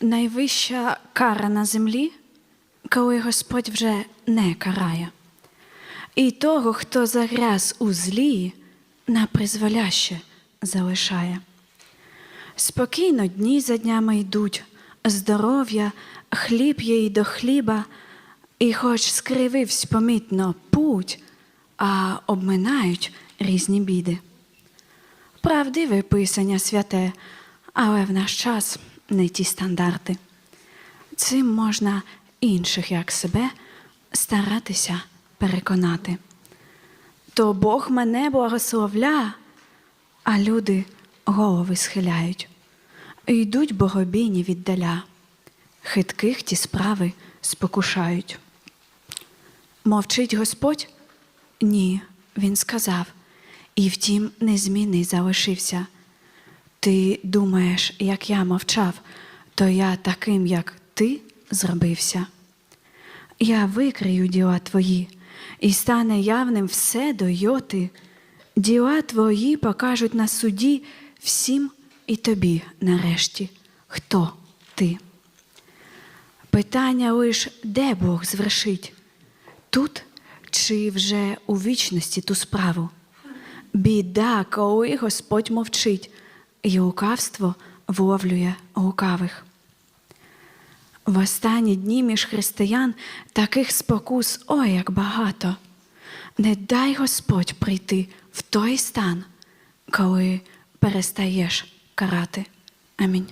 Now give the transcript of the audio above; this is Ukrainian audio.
найвища кара на землі, коли Господь вже не карає. І того, хто загряз у злі, на призволяще залишає. Спокійно дні за днями йдуть, здоров'я, хліб є й до хліба, і хоч скрививсь помітно путь, а обминають різні біди. Правдиве писання святе, але в наш час не ті стандарти. Цим можна інших, як себе, старатися переконати. То Бог мене благословля, а люди голови схиляють, йдуть богобійні віддаля, хитких ті справи спокушають. Мовчить Господь? Ні, він сказав, і втім незмінний залишився. Ти думаєш, як я мовчав, то я таким, як ти, зробився. Я викрию діла твої, і стане явним все до йоти. Діла твої покажуть на суді всім і тобі нарешті, хто ти. Питання лиш, де Бог звершить? Тут чи вже у вічності ту справу? Біда, коли Господь мовчить, і лукавство вловлює лукавих. В останні дні між християн таких спокус ой як багато. Не дай Господь прийти в той стан, коли перестаєш карати. Амінь.